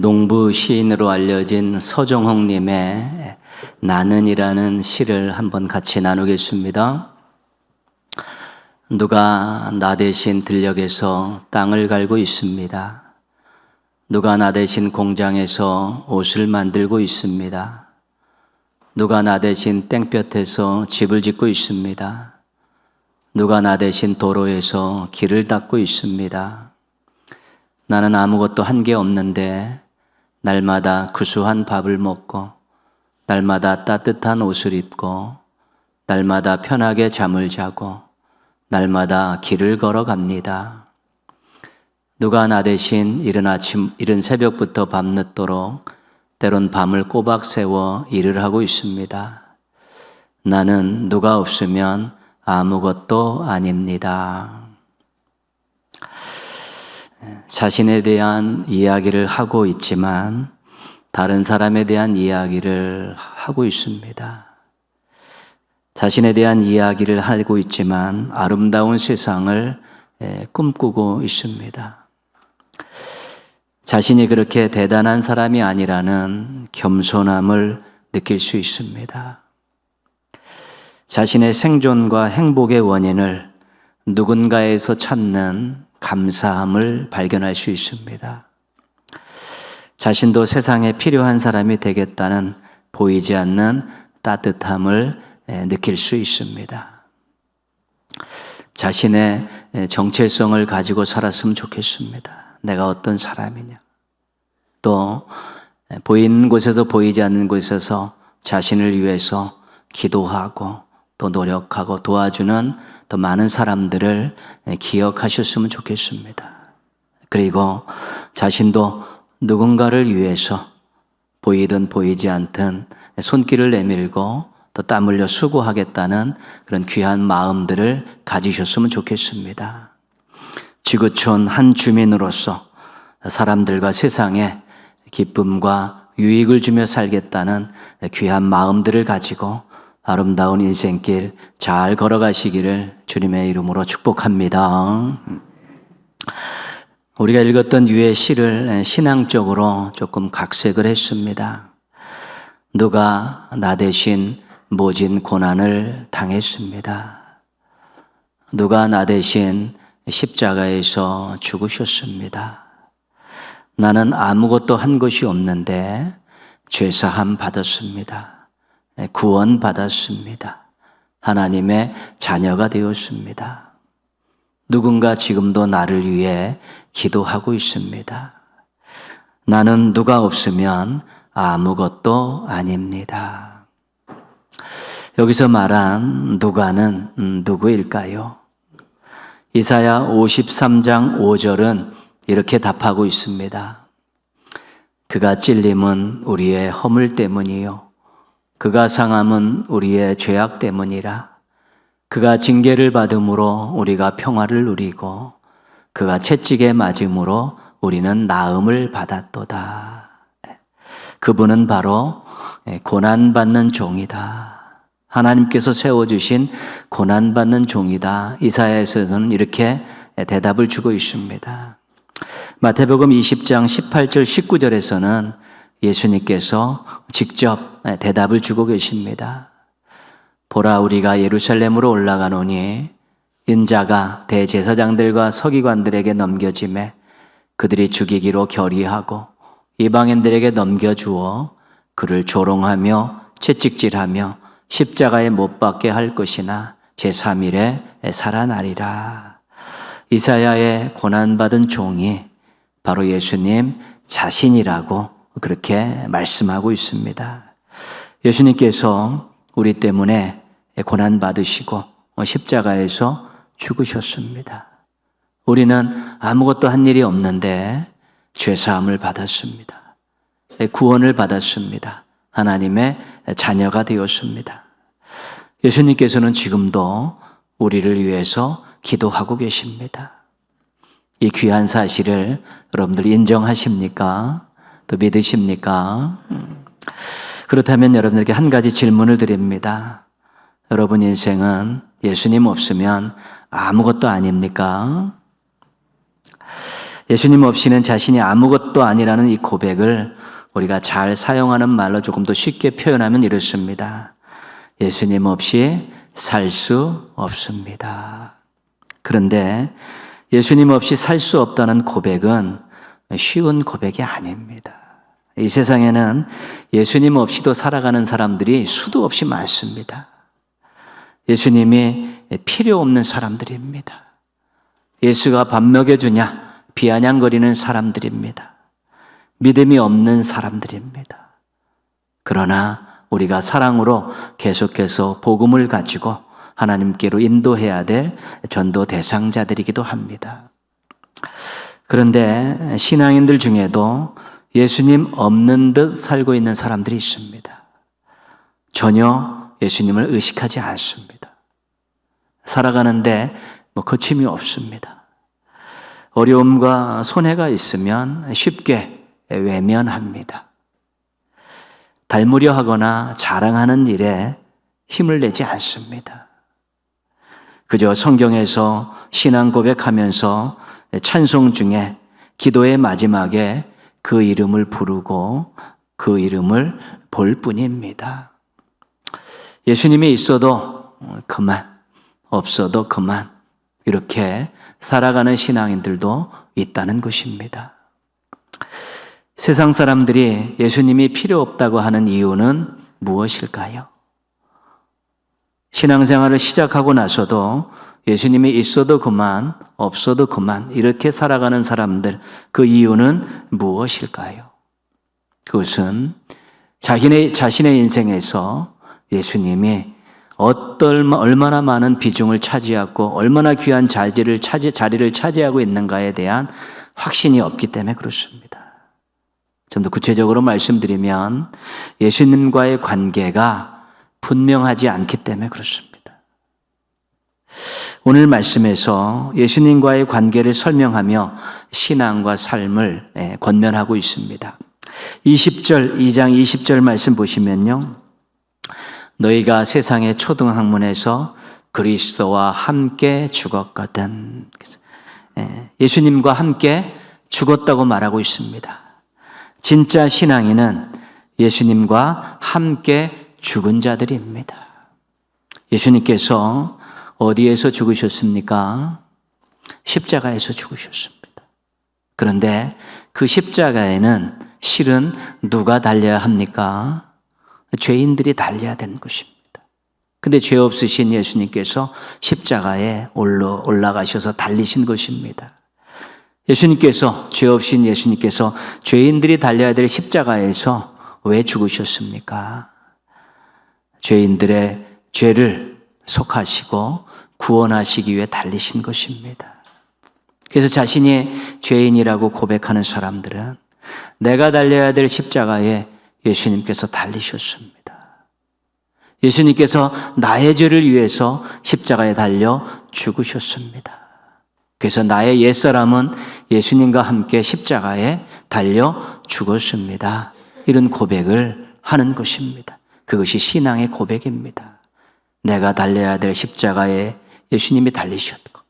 농부 시인으로 알려진 서정홍님의 나는이라는 시를 한번 같이 나누겠습니다. 누가 나 대신 들녘에서 땅을 갈고 있습니다. 누가 나 대신 공장에서 옷을 만들고 있습니다. 누가 나 대신 땡볕에서 집을 짓고 있습니다. 누가 나 대신 도로에서 길을 닦고 있습니다. 나는 아무것도 한 게 없는데 날마다 구수한 밥을 먹고 날마다 따뜻한 옷을 입고 날마다 편하게 잠을 자고 날마다 길을 걸어갑니다. 누가 나 대신 이른 아침, 이른 새벽부터 밤늦도록 때론 밤을 꼬박 세워 일을 하고 있습니다. 나는 누가 없으면 아무것도 아닙니다. 자신에 대한 이야기를 하고 있지만 다른 사람에 대한 이야기를 하고 있습니다. 자신에 대한 이야기를 하고 있지만 아름다운 세상을 꿈꾸고 있습니다. 자신이 그렇게 대단한 사람이 아니라는 겸손함을 느낄 수 있습니다. 자신의 생존과 행복의 원인을 누군가에서 찾는 감사함을 발견할 수 있습니다. 자신도 세상에 필요한 사람이 되겠다는 보이지 않는 따뜻함을 느낄 수 있습니다. 자신의 정체성을 가지고 살았으면 좋겠습니다. 내가 어떤 사람이냐. 또 보이는 곳에서 보이지 않는 곳에서 자신을 위해서 기도하고 또 노력하고 도와주는 더 많은 사람들을 기억하셨으면 좋겠습니다. 그리고 자신도 누군가를 위해서 보이든 보이지 않든 손길을 내밀고 또 땀 흘려 수고하겠다는 그런 귀한 마음들을 가지셨으면 좋겠습니다. 지구촌 한 주민으로서 사람들과 세상에 기쁨과 유익을 주며 살겠다는 귀한 마음들을 가지고 아름다운 인생길 잘 걸어가시기를 주님의 이름으로 축복합니다. 우리가 읽었던 유의 시를 신앙적으로 조금 각색을 했습니다. 누가 나 대신 모진 고난을 당했습니다. 누가 나 대신 십자가에서 죽으셨습니다. 나는 아무것도 한 것이 없는데 죄사함 받았습니다. 구원 받았습니다. 하나님의 자녀가 되었습니다. 누군가 지금도 나를 위해 기도하고 있습니다. 나는 누가 없으면 아무것도 아닙니다. 여기서 말한 누가는 음, 누구일까요? 이사야 53장 5절은 이렇게 답하고 있습니다. 그가 찔림은 우리의 허물 때문이요. 그가 상함은 우리의 죄악 때문이라. 그가 징계를 받음으로 우리가 평화를 누리고 그가 채찍에 맞음으로 우리는 나음을 받았도다. 그분은 바로 고난받는 종이다. 하나님께서 세워주신 고난받는 종이다. 이사야에서는 이렇게 대답을 주고 있습니다. 마태복음 20장 18절 19절에서는 예수님께서 직접 대답을 주고 계십니다. 보라 우리가 예루살렘으로 올라가노니 인자가 대제사장들과 서기관들에게 넘겨짐에 그들이 죽이기로 결의하고 이방인들에게 넘겨주어 그를 조롱하며 채찍질하며 십자가에 못 박게 할 것이나 제3일에 살아나리라. 이사야의 고난받은 종이 바로 예수님 자신이라고 그렇게 말씀하고 있습니다. 예수님께서 우리 때문에 고난 받으시고 십자가에서 죽으셨습니다. 우리는 아무것도 한 일이 없는데 죄 사함을 받았습니다. 구원을 받았습니다. 하나님의 자녀가 되었습니다. 예수님께서는 지금도 우리를 위해서 기도하고 계십니다. 이 귀한 사실을 여러분들 인정하십니까? 또 믿으십니까? 그렇다면 여러분들에게 한 가지 질문을 드립니다. 여러분 인생은 예수님 없으면 아무것도 아닙니까? 예수님 없이는 자신이 아무것도 아니라는 이 고백을 우리가 잘 사용하는 말로 조금 더 쉽게 표현하면 이렇습니다. 예수님 없이 살 수 없습니다. 그런데 예수님 없이 살 수 없다는 고백은 쉬운 고백이 아닙니다. 이 세상에는 예수님 없이도 살아가는 사람들이 수도 없이 많습니다. 예수님이 필요 없는 사람들입니다. 예수가 밥 먹여주냐 비아냥거리는 사람들입니다. 믿음이 없는 사람들입니다. 그러나 우리가 사랑으로 계속해서 복음을 가지고 하나님께로 인도해야 될 전도 대상자들이기도 합니다. 그런데 신앙인들 중에도 예수님 없는 듯 살고 있는 사람들이 있습니다. 전혀 예수님을 의식하지 않습니다. 살아가는데 뭐 거침이 없습니다. 어려움과 손해가 있으면 쉽게 외면합니다. 닮으려 하거나 자랑하는 일에 힘을 내지 않습니다. 그저 성경에서 신앙 고백하면서 찬송 중에 기도의 마지막에 그 이름을 부르고 그 이름을 볼 뿐입니다. 예수님이 있어도 그만, 없어도 그만, 이렇게 살아가는 신앙인들도 있다는 것입니다. 세상 사람들이 예수님이 필요 없다고 하는 이유는 무엇일까요? 신앙생활을 시작하고 나서도 예수님이 있어도 그만, 없어도 그만, 이렇게 살아가는 사람들, 그 이유는 무엇일까요? 그것은 자신의, 자신의 인생에서 예수님이 어떨, 얼마나 많은 비중을 차지하고 얼마나 귀한 자리를 차지, 자리를 차지하고 있는가에 대한 확신이 없기 때문에 그렇습니다. 좀 더 구체적으로 말씀드리면 예수님과의 관계가 분명하지 않기 때문에 그렇습니다. 오늘 말씀에서 예수님과의 관계를 설명하며 신앙과 삶을 예, 권면하고 있습니다. 20절, 2장 20절 말씀 보시면요. 너희가 세상의 초등학문에서 그리스도와 함께 죽었거든. 예, 예수님과 함께 죽었다고 말하고 있습니다. 진짜 신앙인은 예수님과 함께 죽은 자들입니다. 예수님께서 어디에서 죽으셨습니까? 십자가에서 죽으셨습니다. 그런데 그 십자가에는 실은 누가 달려야 합니까? 죄인들이 달려야 되는 것입니다. 근데 죄 없으신 예수님께서 십자가에 올라가셔서 달리신 것입니다. 예수님께서 죄 없인 예수님께서 죄인들이 달려야 될 십자가에서 왜 죽으셨습니까? 죄인들의 죄를 속하시고 구원하시기 위해 달리신 것입니다. 그래서 자신이 죄인이라고 고백하는 사람들은 내가 달려야 될 십자가에 예수님께서 달리셨습니다. 예수님께서 나의 죄를 위해서 십자가에 달려 죽으셨습니다. 그래서 나의 옛사람은 예수님과 함께 십자가에 달려 죽었습니다. 이런 고백을 하는 것입니다. 그것이 신앙의 고백입니다. 내가 달려야 될 십자가에 예수님이 달리셨고,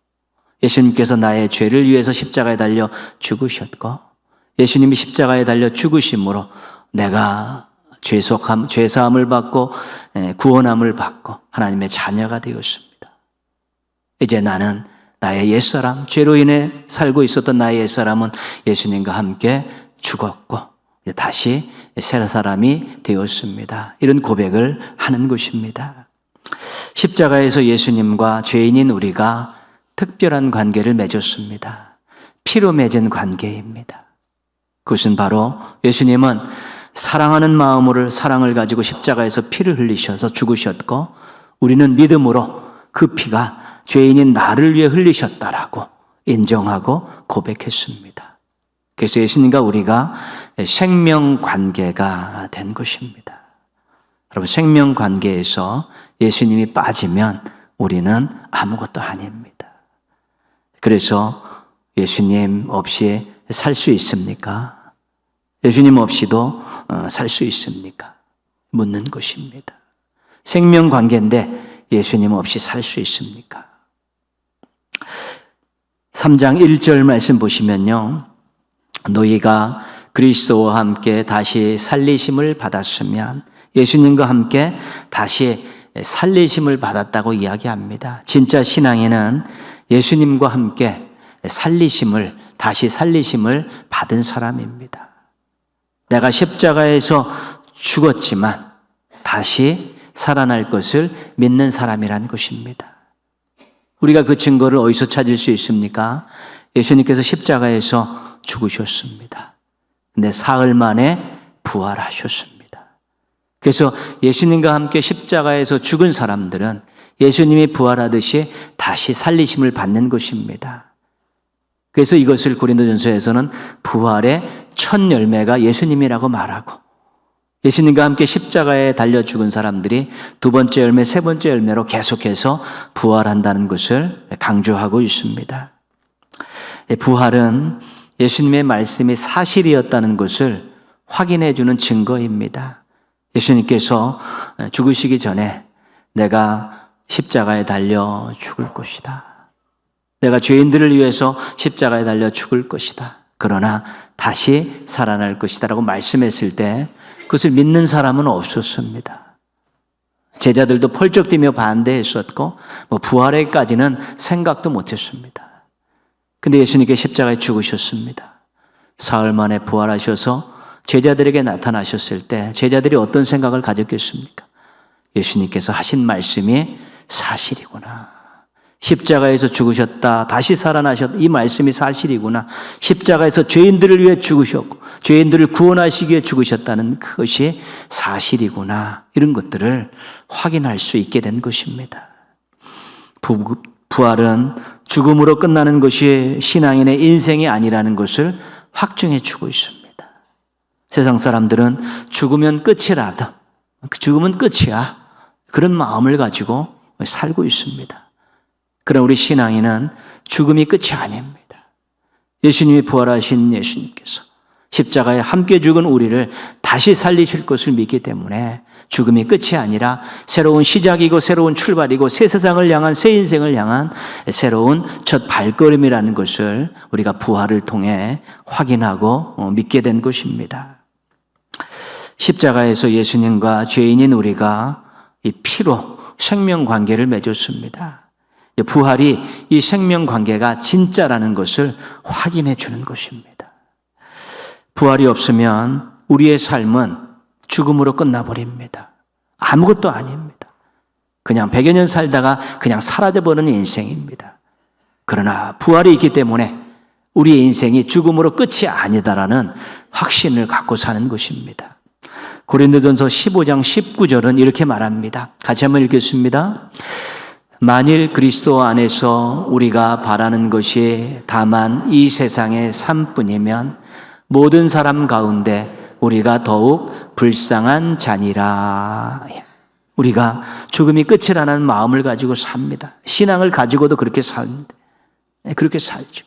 예수님께서 나의 죄를 위해서 십자가에 달려 죽으셨고, 예수님이 십자가에 달려 죽으심으로 내가 죄속함, 죄사함을 받고 구원함을 받고 하나님의 자녀가 되었습니다. 이제 나는 나의 옛사람, 죄로 인해 살고 있었던 나의 옛사람은 예수님과 함께 죽었고 다시 새 사람이 되었습니다. 이런 고백을 하는 것입니다. 십자가에서 예수님과 죄인인 우리가 특별한 관계를 맺었습니다. 피로 맺은 관계입니다. 그것은 바로 예수님은 사랑하는 마음으로 사랑을 가지고 십자가에서 피를 흘리셔서 죽으셨고 우리는 믿음으로 그 피가 죄인인 나를 위해 흘리셨다라고 인정하고 고백했습니다. 그래서 예수님과 우리가 생명 관계가 된 것입니다. 여러분, 생명 관계에서 예수님이 빠지면 우리는 아무것도 아닙니다. 그래서 예수님 없이 살 수 있습니까? 예수님 없이도 어, 살수 있습니까? 묻는 것입니다. 생명 관계인데 예수님 없이 살 수 있습니까? 3장 1절 말씀 보시면요. 너희가 그리스도와 함께 다시 살리심을 받았으면 예수님과 함께 다시 살리심을 받았다고 이야기합니다. 진짜 신앙에는 예수님과 함께 살리심을 다시 살리심을 받은 사람입니다. 내가 십자가에서 죽었지만 다시 살아날 것을 믿는 사람이란 것입니다. 우리가 그 증거를 어디서 찾을 수 있습니까? 예수님께서 십자가에서 죽으셨습니다. 근데 사흘 만에 부활하셨습니다. 그래서 예수님과 함께 십자가에서 죽은 사람들은 예수님이 부활하듯이 다시 살리심을 받는 것입니다. 그래서 이것을 고린도전서에서는 부활의 첫 열매가 예수님이라고 말하고 예수님과 함께 십자가에 달려 죽은 사람들이 두 번째 열매, 세 번째 열매로 계속해서 부활한다는 것을 강조하고 있습니다. 부활은 예수님의 말씀이 사실이었다는 것을 확인해 주는 증거입니다. 예수님께서 죽으시기 전에 내가 십자가에 달려 죽을 것이다. 내가 죄인들을 위해서 십자가에 달려 죽을 것이다. 그러나 다시 살아날 것이다 라고 말씀했을 때 그것을 믿는 사람은 없었습니다. 제자들도 펄쩍 뛰며 반대했었고 뭐 부활에까지는 생각도 못했습니다. 근데 예수님께 십자가에 죽으셨습니다. 사흘 만에 부활하셔서 제자들에게 나타나셨을 때 제자들이 어떤 생각을 가졌겠습니까? 예수님께서 하신 말씀이 사실이구나. 십자가에서 죽으셨다. 다시 살아나셨다. 이 말씀이 사실이구나. 십자가에서 죄인들을 위해 죽으셨고, 죄인들을 구원하시기 위해 죽으셨다는 그것이 사실이구나. 이런 것들을 확인할 수 있게 된 것입니다. 부, 부활은 죽음으로 끝나는 것이 신앙인의 인생이 아니라는 것을 확증해 주고 있습니다. 세상 사람들은 죽으면 끝이라다. 죽으면 끝이야. 그런 마음을 가지고 살고 있습니다. 그러나 우리 신앙인은 죽음이 끝이 아닙니다. 예수님이 부활하신 예수님께서 십자가에 함께 죽은 우리를 다시 살리실 것을 믿기 때문에 죽음이 끝이 아니라 새로운 시작이고 새로운 출발이고 새 세상을 향한 새 인생을 향한 새로운 첫 발걸음이라는 것을 우리가 부활을 통해 확인하고 어, 믿게 된 것입니다. 십자가에서 예수님과 죄인인 우리가 이 피로 생명 관계를 맺었습니다. 부활이 이 생명 관계가 진짜라는 것을 확인해 주는 것입니다. 부활이 없으면 우리의 삶은 죽음으로 끝나버립니다. 아무것도 아닙니다. 그냥 백여 년 살다가 그냥 사라져버리는 인생입니다. 그러나 부활이 있기 때문에 우리의 인생이 죽음으로 끝이 아니다라는 확신을 갖고 사는 것입니다. 고린도전서 15장 19절은 이렇게 말합니다. 같이 한번 읽겠습니다. 만일 그리스도 안에서 우리가 바라는 것이 다만 이 세상의 삶뿐이면 모든 사람 가운데 우리가 더욱 불쌍한 자니라. 우리가 죽음이 끝이라는 마음을 가지고 삽니다. 신앙을 가지고도 그렇게 삽니다. 네, 그렇게 살죠.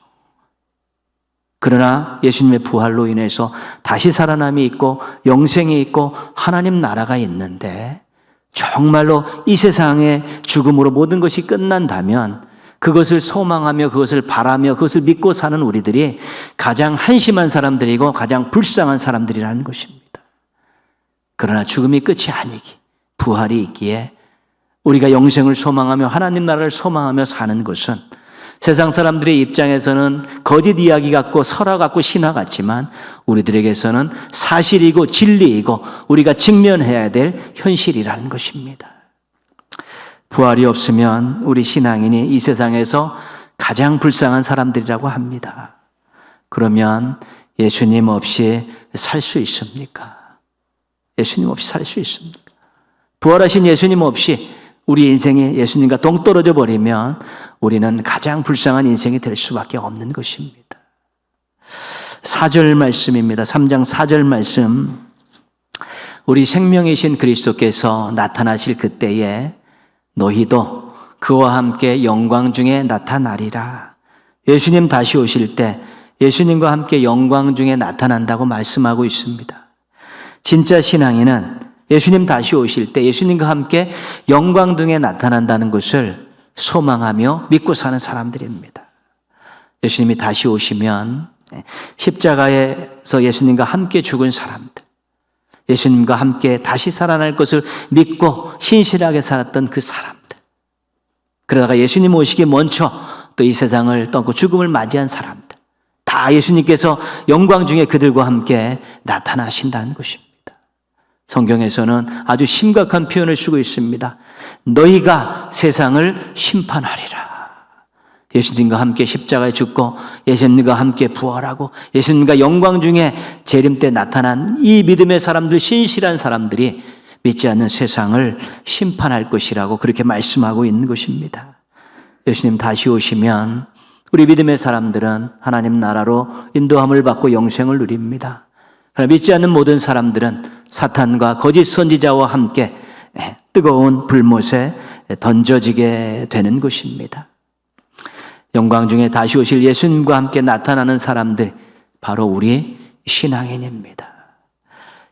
그러나 예수님의 부활로 인해서 다시 살아남이 있고 영생이 있고 하나님 나라가 있는데 정말로 이 세상의 죽음으로 모든 것이 끝난다면 그것을 소망하며 그것을 바라며 그것을 믿고 사는 우리들이 가장 한심한 사람들이고 가장 불쌍한 사람들이라는 것입니다. 그러나 죽음이 끝이 아니기, 부활이 있기에 우리가 영생을 소망하며 하나님 나라를 소망하며 사는 것은 세상 사람들의 입장에서는 거짓 이야기 같고 설화 같고 신화 같지만 우리들에게서는 사실이고 진리이고 우리가 직면해야 될 현실이라는 것입니다. 부활이 없으면 우리 신앙인이 이 세상에서 가장 불쌍한 사람들이라고 합니다. 그러면 예수님 없이 살 수 있습니까? 예수님 없이 살 수 있습니까? 부활하신 예수님 없이 우리 인생이 예수님과 동떨어져 버리면 우리는 가장 불쌍한 인생이 될 수밖에 없는 것입니다. 4절 말씀입니다. 3장 4절 말씀. 우리 생명이신 그리스도께서 나타나실 그때에 너희도 그와 함께 영광 중에 나타나리라. 예수님 다시 오실 때 예수님과 함께 영광 중에 나타난다고 말씀하고 있습니다. 진짜 신앙인은 예수님 다시 오실 때 예수님과 함께 영광 등에 나타난다는 것을 소망하며 믿고 사는 사람들입니다. 예수님이 다시 오시면 십자가에서 예수님과 함께 죽은 사람들, 예수님과 함께 다시 살아날 것을 믿고 신실하게 살았던 그 사람들, 그러다가 예수님 오시기 먼저 또 이 세상을 떠고 죽음을 맞이한 사람들, 다 예수님께서 영광 중에 그들과 함께 나타나신다는 것입니다. 성경에서는 아주 심각한 표현을 쓰고 있습니다. 너희가 세상을 심판하리라. 예수님과 함께 십자가에 죽고 예수님과 함께 부활하고 예수님과 영광 중에 재림 때 나타난 이 믿음의 사람들, 신실한 사람들이 믿지 않는 세상을 심판할 것이라고 그렇게 말씀하고 있는 것입니다. 예수님 다시 오시면 우리 믿음의 사람들은 하나님 나라로 인도함을 받고 영생을 누립니다. 그러나 믿지 않는 모든 사람들은 사탄과 거짓 선지자와 함께 뜨거운 불못에 던져지게 되는 것입니다. 영광 중에 다시 오실 예수님과 함께 나타나는 사람들, 바로 우리 신앙인입니다.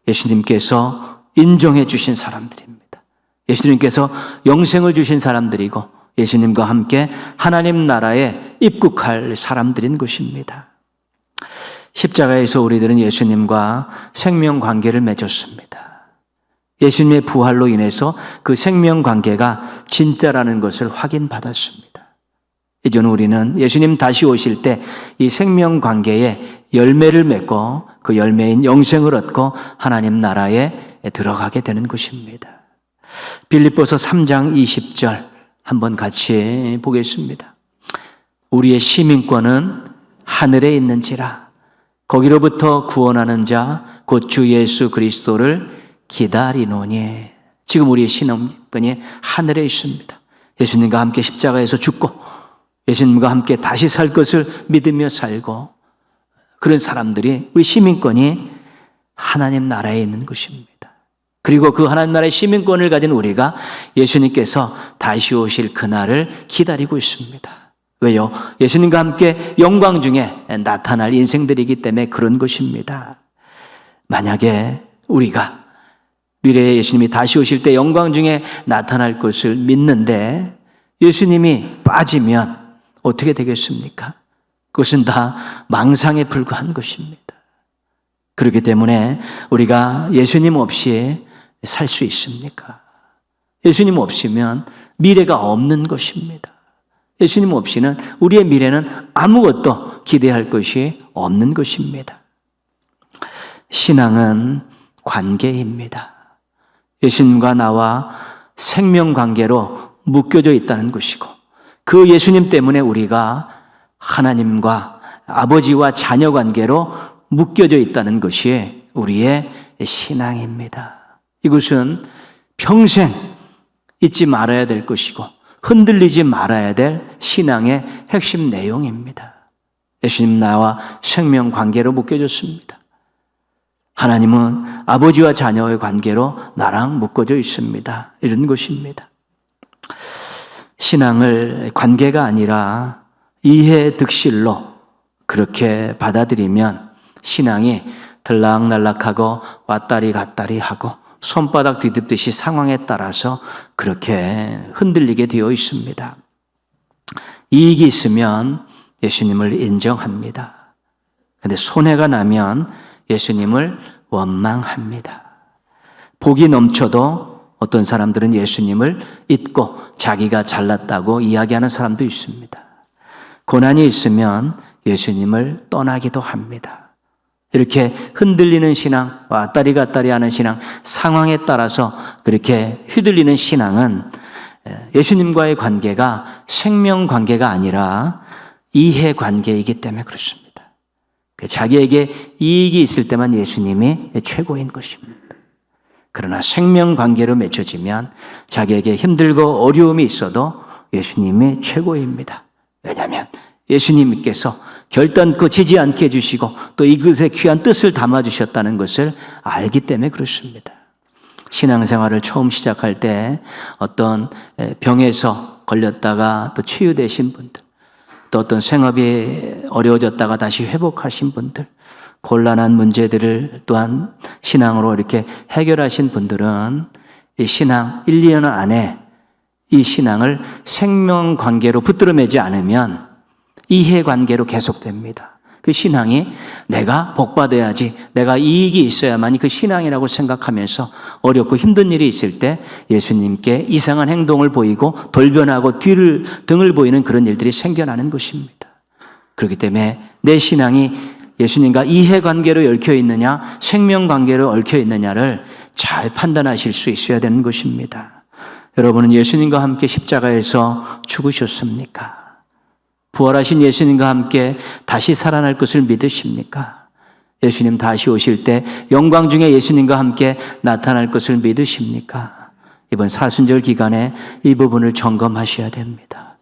예수님께서 인정해 주신 사람들입니다. 예수님께서 영생을 주신 사람들이고 예수님과 함께 하나님 나라에 입국할 사람들인 것입니다. 십자가에서 우리들은 예수님과 생명 관계를 맺었습니다. 예수님의 부활로 인해서 그 생명 관계가 진짜라는 것을 확인받았습니다. 이제는 우리는 예수님 다시 오실 때 이 생명 관계에 열매를 맺고 그 열매인 영생을 얻고 하나님 나라에 들어가게 되는 것입니다. 빌립보서 3장 20절 한번 같이 보겠습니다. 우리의 시민권은 하늘에 있는지라 거기로부터 구원하는 자 곧 주 예수 그리스도를 기다리노니 지금 우리의 신앙권이 하늘에 있습니다. 예수님과 함께 십자가에서 죽고 예수님과 함께 다시 살 것을 믿으며 살고 그런 사람들이 우리 시민권이 하나님 나라에 있는 것입니다. 그리고 그 하나님 나라의 시민권을 가진 우리가 예수님께서 다시 오실 그날을 기다리고 있습니다. 왜요? 예수님과 함께 영광 중에 나타날 인생들이기 때문에 그런 것입니다. 만약에 우리가 미래에 예수님이 다시 오실 때 영광 중에 나타날 것을 믿는데 예수님이 빠지면 어떻게 되겠습니까? 그것은 다 망상에 불과한 것입니다. 그렇기 때문에 우리가 예수님 없이 살 수 있습니까? 예수님 없이면 미래가 없는 것입니다. 예수님 없이는 우리의 미래는 아무것도 기대할 것이 없는 것입니다. 신앙은 관계입니다. 예수님과 나와 생명 관계로 묶여져 있다는 것이고, 그 예수님 때문에 우리가 하나님과 아버지와 자녀 관계로 묶여져 있다는 것이 우리의 신앙입니다. 이것은 평생 잊지 말아야 될 것이고 흔들리지 말아야 될 신앙의 핵심 내용입니다. 예수님 나와 생명 관계로 묶여졌습니다. 하나님은 아버지와 자녀의 관계로 나랑 묶어져 있습니다. 이런 것입니다. 신앙을 관계가 아니라 이해 득실로 그렇게 받아들이면 신앙이 들락날락하고 왔다리 갔다리 하고 손바닥 뒤집듯이 상황에 따라서 그렇게 흔들리게 되어 있습니다. 이익이 있으면 예수님을 인정합니다. 근데 손해가 나면 예수님을 원망합니다. 복이 넘쳐도 어떤 사람들은 예수님을 잊고 자기가 잘났다고 이야기하는 사람도 있습니다. 고난이 있으면 예수님을 떠나기도 합니다. 이렇게 흔들리는 신앙, 왔다리 갔다리 하는 신앙, 상황에 따라서 그렇게 휘둘리는 신앙은 예수님과의 관계가 생명 관계가 아니라 이해 관계이기 때문에 그렇습니다. 그 자기에게 이익이 있을 때만 예수님이 최고인 것입니다. 그러나 생명 관계로 맺혀지면 자기에게 힘들고 어려움이 있어도 예수님이 최고입니다. 왜냐하면 예수님께서 결단코 지지 않게 해주시고 또 이것에 귀한 뜻을 담아주셨다는 것을 알기 때문에 그렇습니다. 신앙생활을 처음 시작할 때 어떤 병에서 걸렸다가 또 치유되신 분들, 또 어떤 생업이 어려워졌다가 다시 회복하신 분들, 곤란한 문제들을 또한 신앙으로 이렇게 해결하신 분들은 이 신앙 1, 2년 안에 이 신앙을 생명 관계로 붙들어 매지 않으면 이해관계로 계속됩니다. 그 신앙이 내가 복받아야지, 내가 이익이 있어야만이 그 신앙이라고 생각하면서 어렵고 힘든 일이 있을 때 예수님께 이상한 행동을 보이고 돌변하고 뒤를 등을 보이는 그런 일들이 생겨나는 것입니다. 그렇기 때문에 내 신앙이 예수님과 이해관계로 얽혀 있느냐, 생명관계로 얽혀 있느냐를 잘 판단하실 수 있어야 되는 것입니다. 여러분은 예수님과 함께 십자가에서 죽으셨습니까? 부활하신 예수님과 함께 다시 살아날 것을 믿으십니까? 예수님 다시 오실 때 영광 중에 예수님과 함께 나타날 것을 믿으십니까? 이번 사순절 기간에 이 부분을 점검하셔야 됩니다.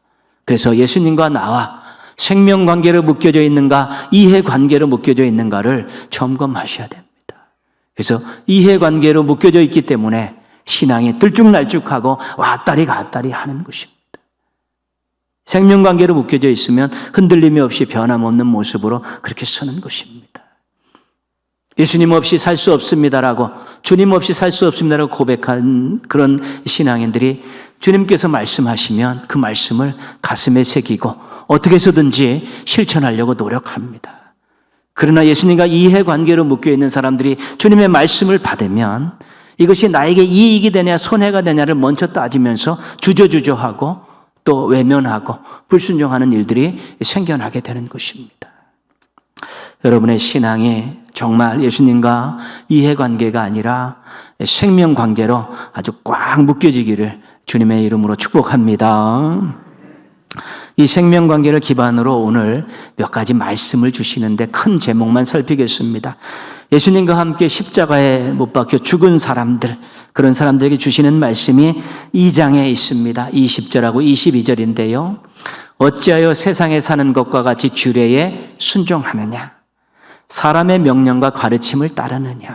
그래서 예수님과 나와 생명 관계로 묶여져 있는가, 이해 관계로 묶여져 있는가를 점검하셔야 됩니다. 그래서 이해 관계로 묶여져 있기 때문에 신앙이 들쭉날쭉하고 왔다리 갔다리 하는 것입니다. 생명 관계로 묶여져 있으면 흔들림이 없이 변함없는 모습으로 그렇게 서는 것입니다. 예수님 없이 살 수 없습니다라고 주님 없이 살 수 없습니다라고 고백한 그런 신앙인들이 주님께서 말씀하시면 그 말씀을 가슴에 새기고 어떻게 해서든지 실천하려고 노력합니다. 그러나 예수님과 이해 관계로 묶여 있는 사람들이 주님의 말씀을 받으면 이것이 나에게 이익이 되냐 손해가 되냐를 먼저 따지면서 주저주저하고 또 외면하고 불순종하는 일들이 생겨나게 되는 것입니다. 여러분의 신앙이 정말 예수님과 이해관계가 아니라 생명관계로 아주 꽉 묶여지기를 주님의 이름으로 축복합니다. 이 생명관계를 기반으로 오늘 몇 가지 말씀을 주시는데 큰 제목만 살피겠습니다. 예수님과 함께 십자가에 못 박혀 죽은 사람들, 그런 사람들에게 주시는 말씀이 2장에 있습니다. 20절하고 22절인데요. 어찌하여 세상에 사는 것과 같이 규례에 순종하느냐? 사람의 명령과 가르침을 따르느냐?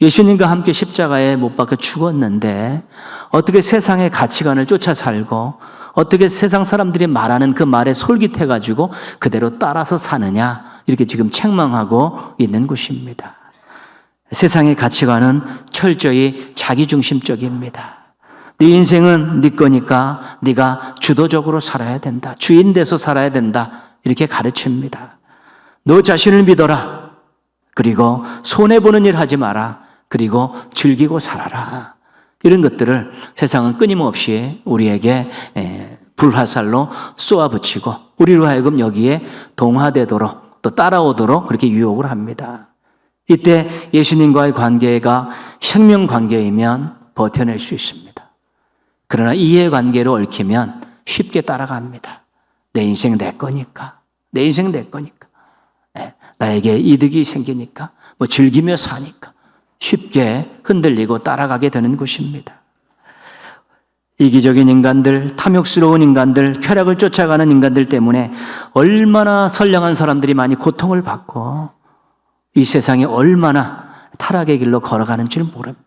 예수님과 함께 십자가에 못 박혀 죽었는데 어떻게 세상의 가치관을 쫓아 살고 어떻게 세상 사람들이 말하는 그 말에 솔깃해 가지고 그대로 따라서 사느냐? 이렇게 지금 책망하고 있는 것입니다. 세상의 가치관은 철저히 자기중심적입니다. 네 인생은 네 거니까 네가 주도적으로 살아야 된다. 주인 돼서 살아야 된다. 이렇게 가르칩니다. 너 자신을 믿어라. 그리고 손해 보는 일 하지 마라. 그리고 즐기고 살아라. 이런 것들을 세상은 끊임없이 우리에게 불화살로 쏘아붙이고 우리로 하여금 여기에 동화되도록 또 따라오도록 그렇게 유혹을 합니다. 이때 예수님과의 관계가 생명 관계이면 버텨낼 수 있습니다. 그러나 이해 관계로 얽히면 쉽게 따라갑니다. 내 인생 내 거니까. 내 인생 내 거니까. 네, 나에게 이득이 생기니까. 뭐 즐기며 사니까. 쉽게 흔들리고 따라가게 되는 것입니다. 이기적인 인간들, 탐욕스러운 인간들, 쾌락을 쫓아가는 인간들 때문에 얼마나 선량한 사람들이 많이 고통을 받고 이 세상에 얼마나 타락의 길로 걸어가는지를 모릅니다.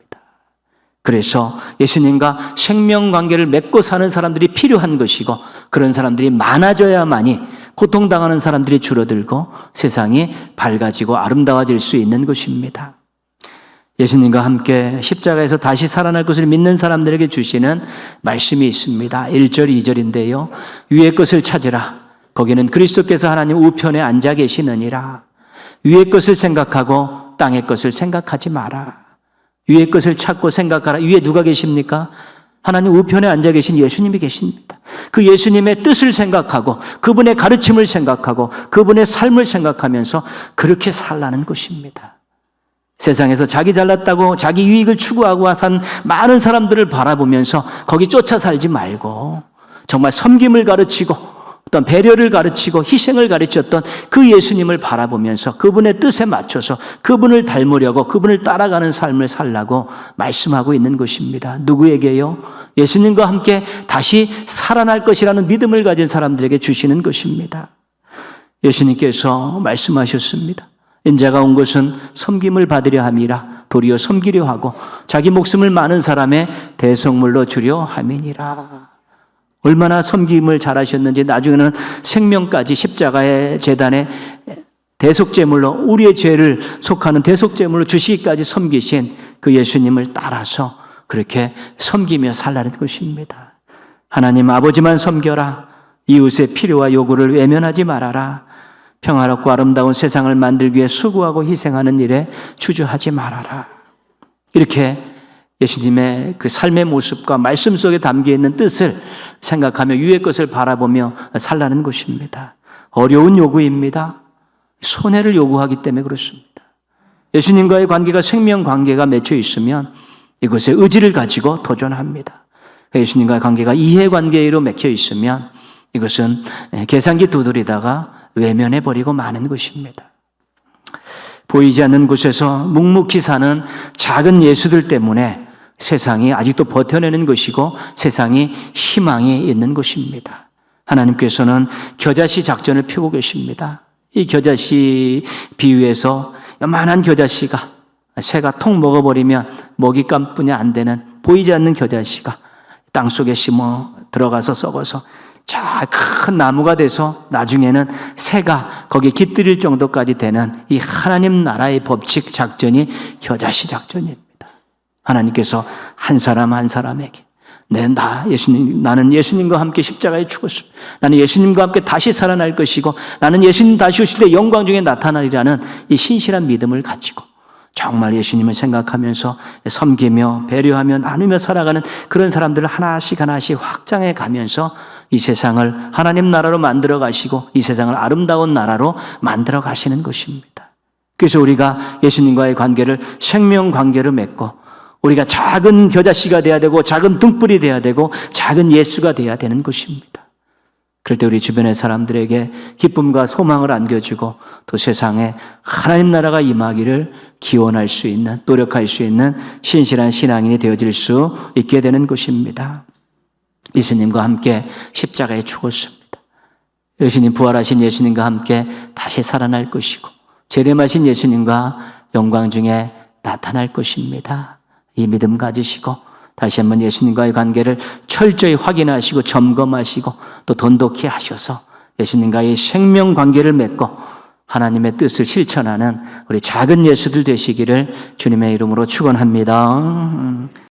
그래서 예수님과 생명 관계를 맺고 사는 사람들이 필요한 것이고 그런 사람들이 많아져야만이 고통당하는 사람들이 줄어들고 세상이 밝아지고 아름다워질 수 있는 것입니다. 예수님과 함께 십자가에서 다시 살아날 것을 믿는 사람들에게 주시는 말씀이 있습니다. 1절, 2절인데요. 위의 것을 찾으라. 거기는 그리스도께서 하나님 우편에 앉아 계시느니라. 위의 것을 생각하고 땅의 것을 생각하지 마라. 위의 것을 찾고 생각하라. 위에 누가 계십니까? 하나님 우편에 앉아 계신 예수님이 계십니다. 그 예수님의 뜻을 생각하고 그분의 가르침을 생각하고 그분의 삶을 생각하면서 그렇게 살라는 것입니다. 세상에서 자기 잘났다고 자기 유익을 추구하고 산 많은 사람들을 바라보면서 거기 쫓아 살지 말고 정말 섬김을 가르치고 어떤 배려를 가르치고 희생을 가르쳤던 그 예수님을 바라보면서 그분의 뜻에 맞춰서 그분을 닮으려고 그분을 따라가는 삶을 살라고 말씀하고 있는 것입니다. 누구에게요? 예수님과 함께 다시 살아날 것이라는 믿음을 가진 사람들에게 주시는 것입니다. 예수님께서 말씀하셨습니다. 인자가 온 것은 섬김을 받으려 함이라 도리어 섬기려 하고 자기 목숨을 많은 사람의 대성물로 주려 함이니라. 얼마나 섬김을 잘하셨는지 나중에는 생명까지 십자가의 재단에 대속제물로 우리의 죄를 속하는 대속제물로 주시기까지 섬기신 그 예수님을 따라서 그렇게 섬기며 살라는 것입니다. 하나님 아버지만 섬겨라. 이웃의 필요와 요구를 외면하지 말아라. 평화롭고 아름다운 세상을 만들기 위해 수고하고 희생하는 일에 주저하지 말아라. 이렇게 예수님의 그 삶의 모습과 말씀 속에 담겨 있는 뜻을 생각하며 위의 것을 바라보며 살라는 것입니다. 어려운 요구입니다. 손해를 요구하기 때문에 그렇습니다. 예수님과의 관계가 생명 관계가 맺혀 있으면 이것에 의지를 가지고 도전합니다. 예수님과의 관계가 이해 관계로 맺혀 있으면 이것은 계산기 두드리다가 외면해 버리고 마는 것입니다. 보이지 않는 곳에서 묵묵히 사는 작은 예수들 때문에 세상이 아직도 버텨내는 것이고 세상이 희망이 있는 것입니다. 하나님께서는 겨자씨 작전을 펴고 계십니다. 이 겨자씨 비유에서 요만한 겨자씨가 새가 통 먹어버리면 먹잇감뿐이 안 되는 보이지 않는 겨자씨가 땅 속에 심어 들어가서 썩어서 저큰 나무가 돼서 나중에는 새가 거기에 깃들일 정도까지 되는 이 하나님 나라의 법칙 작전이 겨자씨 작전입니다. 하나님께서 한 사람 한 사람에게 내, 나, 예수님, 나는 예수님과 함께 십자가에 죽었습니다. 나는 예수님과 함께 다시 살아날 것이고, 나는 예수님 다시 오실 때 영광 중에 나타나리라는 이 신실한 믿음을 가지고, 정말 예수님을 생각하면서 섬기며 배려하며 나누며 살아가는 그런 사람들을 하나씩 하나씩 확장해 가면서 이 세상을 하나님 나라로 만들어 가시고, 이 세상을 아름다운 나라로 만들어 가시는 것입니다. 그래서 우리가 예수님과의 관계를 생명 관계로 맺고, 우리가 작은 겨자씨가 돼야 되고 작은 등불이 돼야 되고 작은 예수가 돼야 되는 것입니다. 그럴 때 우리 주변의 사람들에게 기쁨과 소망을 안겨주고 또 세상에 하나님 나라가 임하기를 기원할 수 있는 노력할 수 있는 신실한 신앙인이 되어질 수 있게 되는 것입니다. 예수님과 함께 십자가에 죽었습니다. 예수님 부활하신 예수님과 함께 다시 살아날 것이고 재림하신 예수님과 영광 중에 나타날 것입니다. 이 믿음 가지시고 다시 한번 예수님과의 관계를 철저히 확인하시고 점검하시고 또 돈독히 하셔서 예수님과의 생명 관계를 맺고 하나님의 뜻을 실천하는 우리 작은 예수들 되시기를 주님의 이름으로 축원합니다.